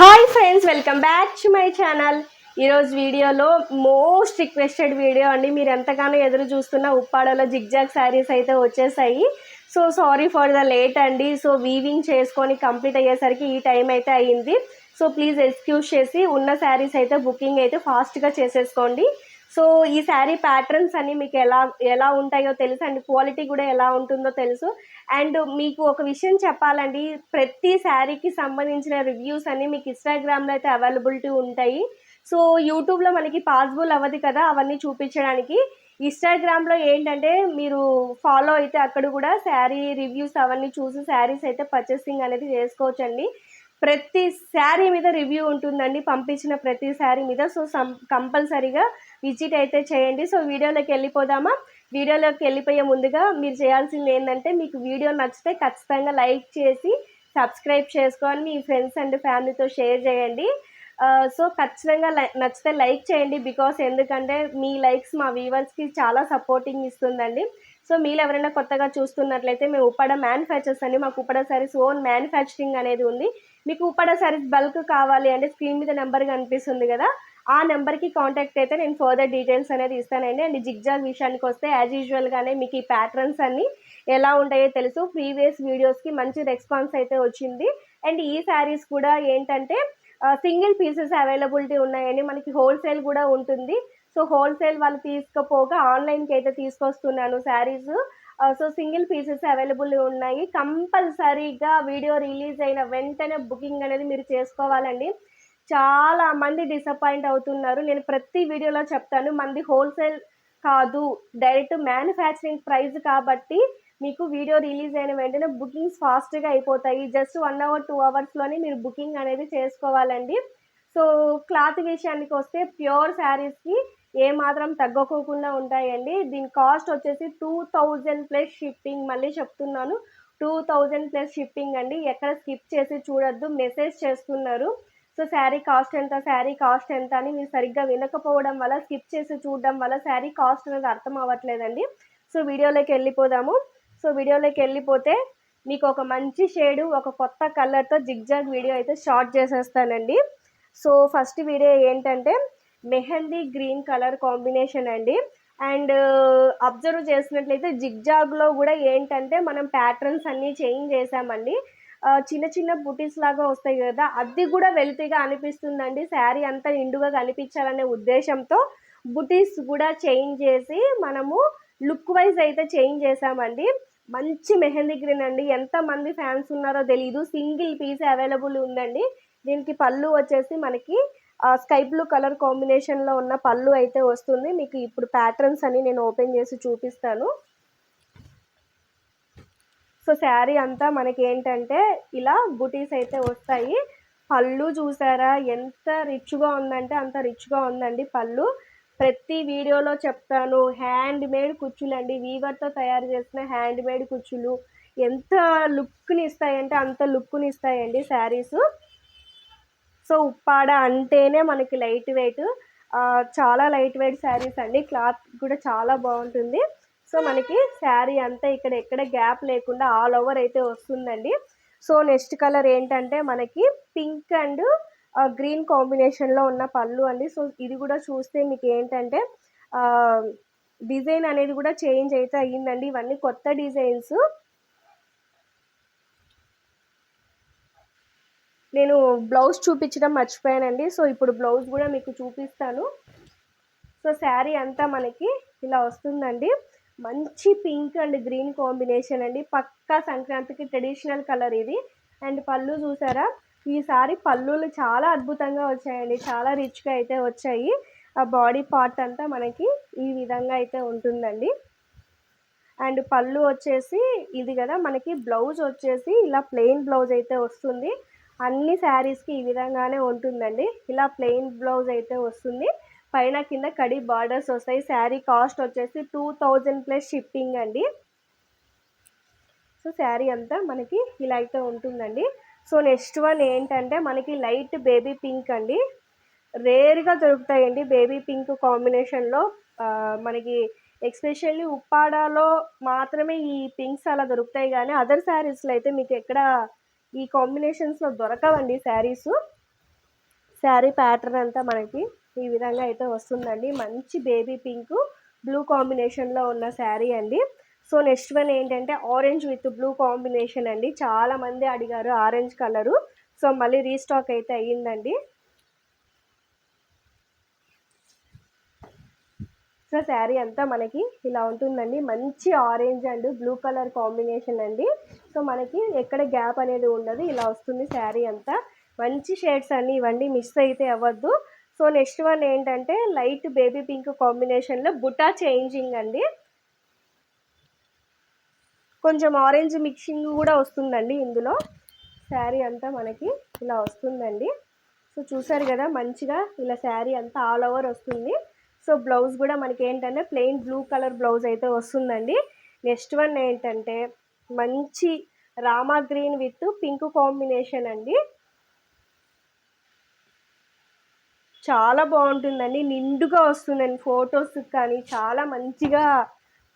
Hi friends welcome back to my channel. ఈరోజు వీడియోలో most requested video అండి. మీరు ఎంతగానో ఎదురు చూస్తున్న ఉప్పాడలో జిగ్జాగ్ శారీస్ అయితే వచ్చేసాయి. So sorry for the late అండి. సో వీవింగ్ చేసుకొని కంప్లీట్ అయ్యేసరికి ఈ టైం అయితే అయ్యింది. సో ప్లీజ్ ఎక్స్క్యూజ్ చేసి ఉన్న శారీస్ అయితే బుకింగ్ అయితే ఫాస్ట్గా చేసేసుకోండి. సో ఈ శారీ ప్యాటర్న్స్ అన్ని మీకు ఎలా ఎలా ఉంటాయో తెలుసు. అండ్ క్వాలిటీ కూడా ఎలా ఉంటుందో తెలుసు. అండ్ మీకు ఒక విషయం చెప్పాలండి. ప్రతి శారీకి సంబంధించిన రివ్యూస్ అన్ని మీకు ఇన్స్టాగ్రామ్లో అయితే అవైలబిలిటీ ఉంటాయి. సో యూట్యూబ్లో మనకి పాసిబుల్ అవ్వదు కదా అవన్నీ చూపించడానికి. ఇన్స్టాగ్రామ్లో ఏంటంటే మీరు ఫాలో అయితే అక్కడ కూడా శారీ రివ్యూస్ అవన్నీ చూసి శారీస్ అయితే పర్చేసింగ్ అనేది చేసుకోవచ్చండి. ప్రతి శారీ మీద రివ్యూ ఉంటుందండి. పంపించిన ప్రతి శారీ మీద. సో సం కంపల్సరీగా విజిట్ అయితే చేయండి. సో వీడియోలోకి వెళ్ళిపోదామా? వీడియోలోకి వెళ్ళిపోయే ముందుగా మీరు చేయాల్సింది ఏంటంటే మీకు వీడియో నచ్చితే ఖచ్చితంగా లైక్ చేసి సబ్స్క్రైబ్ చేసుకొని మీ ఫ్రెండ్స్ అండ్ ఫ్యామిలీతో షేర్ చేయండి. సో ఖచ్చితంగా నచ్చితే లైక్ చేయండి. బికాస్ ఎందుకంటే మీ లైక్స్ మా వ్యూవర్స్కి చాలా సపోర్టింగ్ ఇస్తుందండి. సో మీరు ఎవరైనా కొత్తగా చూస్తున్నట్లయితే మేము ఉప్పడ మ్యానుఫ్యాక్చర్స్ అండి. మాకు ఉప్పడ సారీస్ ఓన్ మ్యానుఫ్యాక్చరింగ్ అనేది ఉంది. మీకు ఉప్పడ సారీస్ బల్క్ కావాలి అంటే స్క్రీన్ మీద నెంబర్ కనిపిస్తుంది కదా? ఆ నెంబర్కి కాంటాక్ట్ అయితే నేను ఫర్దర్ డీటెయిల్స్ అనేది ఇస్తానండి. అండ్ జిగ్జాగ్ విషయానికి వస్తే యాజ్ యూజువల్గానే మీకు ఈ ప్యాటర్న్స్ అన్ని ఎలా ఉంటాయో తెలుసు. ప్రీవియస్ వీడియోస్కి మంచి రెస్పాన్స్ అయితే వచ్చింది. అండ్ ఈ శారీస్ కూడా ఏంటంటే సింగిల్ పీసెస్ అవైలబిలిటీ ఉన్నాయండి. మనకి హోల్సేల్ కూడా ఉంటుంది. సో హోల్సేల్ వాళ్ళు తీసుకుపోగా ఆన్లైన్కి అయితే తీసుకొస్తున్నాను sarees so single pieces available ఉన్నాయి. కంపల్సరీగా వీడియో రిలీజ్ అయిన వెంటనే బుకింగ్ అనేది మీరు చేసుకోవాలండి. చాలా మంది డిసప్పాయింట్ అవుతున్నారు. నేను ప్రతి వీడియోలో చెప్తాను మంది హోల్సేల్ కాదు డైరెక్ట్ మ్యానుఫ్యాక్చరింగ్ ప్రైస్ కాబట్టి మీకు వీడియో రిలీజ్ అయిన వెంటనే బుకింగ్స్ ఫాస్ట్గా అయిపోతాయి. జస్ట్ వన్ అవర్ టూ అవర్స్లోనే మీరు బుకింగ్ అనేది చేసుకోవాలండి. సో క్లాత్ విషయానికి వస్తే ప్యూర్ శారీస్కి ఏ మాత్రం తగ్గకోకుండా ఉంటాయండి. దీని కాస్ట్ వచ్చేసి టూ థౌజండ్ ప్లస్ షిప్పింగ్ మళ్ళీ చెప్తున్నాను. టూ థౌజండ్ ప్లస్ షిప్పింగ్ అండి. ఎక్కడ స్కిప్ చేసి చూడొద్దు మెసేజ్ చేస్తున్నారు. సో శారీ కాస్ట్ ఎంత శారీ కాస్ట్ ఎంత అని మీరు సరిగ్గా వినకపోవడం వల్ల స్కిప్ చేసి చూడడం వల్ల శారీ కాస్ట్ అనేది అర్థం అవ్వట్లేదండి. సో వీడియోలోకి వెళ్ళిపోదాము. సో వీడియోలోకి వెళ్ళిపోతే మీకు ఒక మంచి షేడు ఒక కొత్త కలర్తో జిగ్జాగ్ వీడియో అయితే షార్ట్ చేసేస్తానండి. సో ఫస్ట్ వీడియో ఏంటంటే మెహందీ గ్రీన్ కలర్ కాంబినేషన్ అండి. అండ్ uh, అబ్జర్వ్ చేసినట్లయితే జిగ్జాగ్లో కూడా ఏంటంటే మనం ప్యాటర్న్స్ అన్నీ చేంజ్ చేసామండి. చిన్న చిన్న బుటీస్ లాగా వస్తాయి కదా అది కూడా వెలితిగా అనిపిస్తుందండి. శారీ అంతా నిండుగా కనిపించాలనే ఉద్దేశంతో బుటీస్ కూడా చేంజ్ చేసి మనము లుక్ వైజ్ అయితే చేంజ్ చేసామండి మంచి మెహందీ గ్రీన్ అండి. ఎంతమంది ఫ్యాన్స్ ఉన్నారో తెలియదు సింగిల్ పీస్ అవైలబుల్ ఉందండి. దీనికి పళ్ళు వచ్చేసి మనకి స్కై బ్లూ కలర్ కాంబినేషన్లో ఉన్న పళ్ళు అయితే వస్తుంది. మీకు ఇప్పుడు ప్యాటర్న్స్ అని నేను ఓపెన్ చేసి చూపిస్తాను. సో శారీ అంతా మనకి ఏంటంటే ఇలా బుటీస్ అయితే వస్తాయి. పళ్ళు చూసారా? ఎంత రిచ్గా ఉందంటే అంత రిచ్గా ఉందండి పళ్ళు. ప్రతి వీడియోలో చెప్తాను హ్యాండ్ మేడ్ కుచ్చులండి. వీవర్తో తయారు చేసిన హ్యాండ్ మేడ్ కుచ్చులు. ఎంత లుక్ని ఇస్తాయంటే అంత లుక్ని ఇస్తాయండి శారీస్. సో ఉప్పాడ అంటేనే మనకి లైట్ వెయిట్. చాలా లైట్ వెయిట్ శారీస్ అండి. క్లాత్ కూడా చాలా బాగుంటుంది. సో మనకి శారీ అంతా ఇక్కడ ఎక్కడ గ్యాప్ లేకుండా ఆల్ ఓవర్ అయితే వస్తుందండి. సో నెక్స్ట్ కలర్ ఏంటంటే మనకి పింక్ అండ్ గ్రీన్ కాంబినేషన్లో ఉన్న పళ్ళు అండి. సో ఇది కూడా చూస్తే మీకు ఏంటంటే డిజైన్ అనేది కూడా చేంజ్ అయితే అయ్యిందండి. ఇవన్నీ కొత్త డిజైన్స్. నేను బ్లౌజ్ చూపించడం మర్చిపోయానండి. సో ఇప్పుడు బ్లౌజ్ కూడా మీకు చూపిస్తాను. సో శారీ అంతా మనకి ఇలా వస్తుందండి. మంచి పింక్ అండ్ గ్రీన్ కాంబినేషన్ అండి. పక్కా సంక్రాంతికి ట్రెడిషనల్ కలర్ ఇది. అండ్ పళ్ళు చూసారా? ఈసారి పళ్ళులు చాలా అద్భుతంగా వచ్చాయండి. చాలా రిచ్గా అయితే వచ్చాయి. ఆ బాడీ పార్ట్ అంతా మనకి ఈ విధంగా అయితే ఉంటుందండి. అండ్ పళ్ళు వచ్చేసి ఇది కదా మనకి బ్లౌజ్ వచ్చేసి ఇలా ప్లెయిన్ బ్లౌజ్ అయితే వస్తుంది. అన్ని శారీస్కి ఈ విధంగానే ఉంటుందండి. ఇలా ప్లెయిన్ బ్లౌజ్ అయితే వస్తుంది. పైన కింద కడి బార్డర్స్ వస్తాయి. శారీ కాస్ట్ వచ్చేసి టూ థౌజండ్ ప్లస్ షిప్పింగ్ అండి. సో శారీ అంతా మనకి ఇలా అయితే ఉంటుందండి. సో నెక్స్ట్ వన్ ఏంటంటే మనకి లైట్ బేబీ పింక్ అండి. రేర్గా దొరుకుతాయండి బేబీ పింక్ కాంబినేషన్లో. మనకి ఎక్స్పెషల్లీ ఉప్పాడాలో మాత్రమే ఈ పింక్స్ అలా దొరుకుతాయి కానీ అదర్ శారీస్లో అయితే మీకు ఎక్కడ ఈ కాంబినేషన్స్లో దొరకవండి శారీస్. శారీ ప్యాటర్న్ అంతా మనకి ఈ విధంగా అయితే వస్తుందండి. మంచి బేబీ పింక్ బ్లూ కాంబినేషన్లో ఉన్న శారీ అండి. సో నెక్స్ట్ వన్ ఏంటంటే ఆరెంజ్ విత్ బ్లూ కాంబినేషన్ అండి. చాలా మంది అడిగారు ఆరెంజ్ కలరు. సో మళ్ళీ రీస్టాక్ అయితే అయ్యిందండి. సో శారీ అంతా మనకి ఇలా ఉంటుందండి. మంచి orange and blue colour combination అండి. సో మనకి ఎక్కడ గ్యాప్ అనేది ఉండదు. ఇలా వస్తుంది శారీ అంతా. మంచి షేడ్స్ అన్నీ ఇవ్వండి. మిస్ అయితే అవ్వద్దు. సో నెక్స్ట్ వన్ ఏంటంటే లైట్ బేబీ పింక్ కాంబినేషన్లో బుటా చేంజింగ్ అండి. కొంచెం ఆరెంజ్ మిక్సింగ్ కూడా వస్తుందండి ఇందులో. శారీ అంతా మనకి ఇలా వస్తుందండి. సో చూసారు కదా మంచిగా ఇలా శారీ అంతా ఆల్ ఓవర్ వస్తుంది. సో బ్లౌజ్ కూడా మనకి ఏంటంటే ప్లెయిన్ బ్లూ కలర్ బ్లౌజ్ అయితే వస్తుందండి. నెక్స్ట్ వన్ ఏంటంటే మంచి Rama green with pink combination అండి. చాలా బాగుంటుందండి. నిండుగా వస్తుందండి ఫొటోస్ కానీ చాలా మంచిగా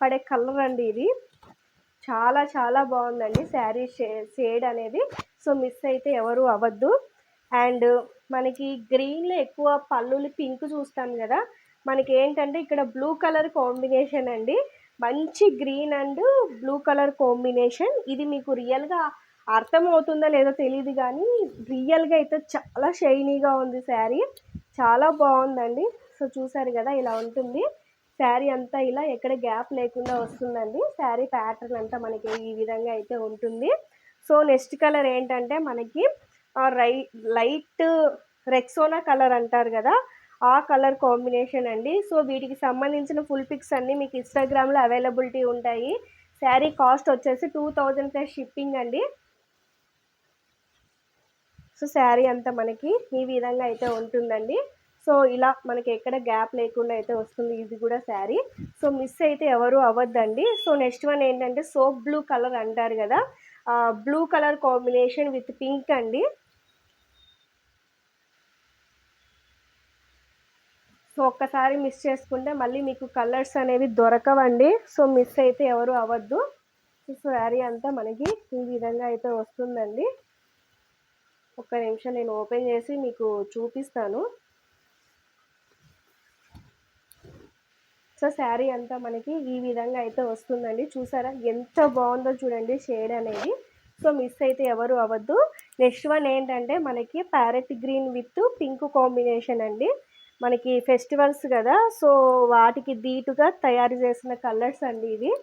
పడే కలర్ అండి ఇది. చాలా చాలా బాగుందండి శారీ షేడ్ అనేది. సో మిస్ అయితే ఎవరు అవ్వద్దు. అండ్ మనకి గ్రీన్లో ఎక్కువ పళ్ళులు పింక్ చూస్తాం కదా. మనకి ఏంటంటే ఇక్కడ బ్లూ కలర్ కాంబినేషన్ అండి. మంచి green and blue colour combination. ఇది మీకు రియల్గా అర్థమవుతుందా లేదో తెలియదు కానీ రియల్గా అయితే చాలా షైనీగా ఉంది శారీ. చాలా బాగుందండి. సో చూసారు కదా ఇలా ఉంటుంది. శారీ అంతా ఇలా ఎక్కడ గ్యాప్ లేకుండా వస్తుందండి. శారీ ప్యాటర్న్ అంతా మనకి ఈ విధంగా అయితే ఉంటుంది. సో నెక్స్ట్ కలర్ ఏంటంటే మనకి రై లైట్ రెక్సోనా కలర్ అంటారు కదా ఆ కలర్ కాంబినేషన్ అండి. సో వీటికి సంబంధించిన ఫుల్ పిక్స్ అన్నీ మీకు ఇన్స్టాగ్రామ్లో అవైలబిలిటీ ఉంటాయి. శారీ కాస్ట్ వచ్చేసి టూ థౌజండ్ ప్లస్ షిప్పింగ్ అండి. సో శారీ అంతా మనకి ఈ విధంగా అయితే ఉంటుందండి. సో ఇలా మనకి ఎక్కడ గ్యాప్ లేకుండా అయితే వస్తుంది ఇది కూడా శారీ. సో మిస్ అయితే ఎవరు అవ్వద్దండి. సో నెక్స్ట్ వన్ ఏంటంటే సోప్ బ్లూ కలర్ అంటారు కదా. Blue colour combination with pink అండి. సో ఒక్కసారి మిస్ చేసుకుంటే మళ్ళీ మీకు కలర్స్ అనేవి దొరకవండి. సో మిస్ అయితే ఎవరు అవ్వద్దు. సో శారీ అంతా మనకి ఈ విధంగా అయితే వస్తుందండి. ఒక్క నిమిషం నేను ఓపెన్ చేసి మీకు చూపిస్తాను. సో శారీ అంతా మనకి ఈ విధంగా అయితే వస్తుందండి. చూసారా? ఎంత బాగుందో చూడండి షేడ్ అనేది. సో మిస్ అయితే ఎవరు అవ్వద్దు. నెక్స్ట్ వన్ ఏంటంటే మనకి parrot green with pink combination అండి. మనకి ఫెస్టివల్స్ కదా. సో వాటికి దీటుగా తయారు చేసిన కలర్స్ అండి ఇవి.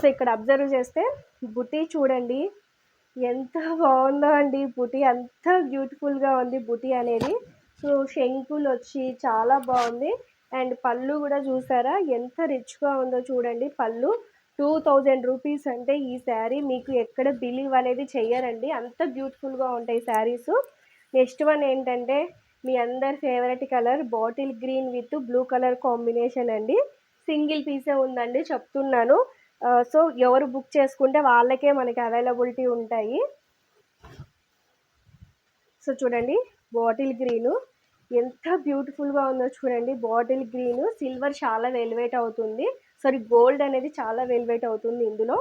సో ఇక్కడ అబ్జర్వ్ చేస్తే బుటీ చూడండి ఎంత బాగుందో అండి. బుటీ అంత బ్యూటిఫుల్గా ఉంది బుటీ అనేది. సో శంకులు వచ్చి చాలా బాగుంది. అండ్ పళ్ళు కూడా చూసారా? ఎంత రిచ్గా ఉందో చూడండి. పళ్ళు టూ థౌజండ్ రూపీస్ అంటే ఈ శారీ మీకు ఎక్కడ బిలీవ్ అనేది చెయ్యరండి. అంత బ్యూటిఫుల్గా ఉంటాయి శారీస్. నెక్స్ట్ వన్ ఏంటంటే మీ అందరి favourite colour bottle green with blue colour combination అండి. సింగిల్ పీసే ఉందండి చెప్తున్నాను. సో ఎవరు బుక్ చేసుకుంటే వాళ్ళకే మనకి అవైలబిలిటీ ఉంటాయి. సో చూడండి బాటిల్ గ్రీను. ఎంత బ్యూటిఫుల్గా ఉందో చూడండి బాటిల్ గ్రీను. సిల్వర్ చాలా వెల్వేట్ అవుతుంది. సారీ గోల్డ్ అనేది చాలా వెల్వేట్ అవుతుంది ఇందులో.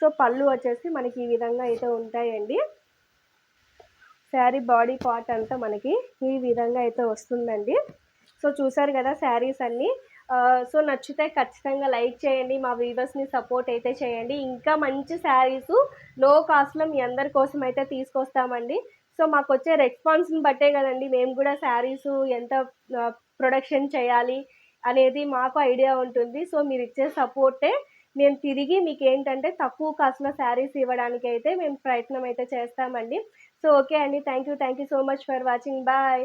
సో పళ్ళు వచ్చేసి మనకి ఈ విధంగా అయితే ఉంటాయండి. శారీ బాడీ పార్ట్ అంతా మనకి ఈ విధంగా అయితే వస్తుందండి. సో చూసారు కదా శారీస్ అన్నీ. సో నచ్చితే ఖచ్చితంగా లైక్ చేయండి మా వీవర్స్ని సపోర్ట్ అయితే చేయండి. ఇంకా మంచి శారీస్లో కాస్ట్లో మీ అందరి కోసం అయితే తీసుకొస్తామండి. సో మాకు వచ్చే రెస్పాన్స్ని బట్టే కదండి మేము కూడా శారీస్ ఎంత ప్రొడక్షన్ చేయాలి అనేది మాకు ఐడియా ఉంటుంది. సో మీరు ఇచ్చే సపోర్టే మేము తిరిగి మీకు ఏంటంటే తక్కువ కాస్ట్లో శారీస్ ఇవ్వడానికి అయితే మేము ప్రయత్నం అయితే చేస్తామండి. సో ఓకే అండి thank you thank you so much for watching bye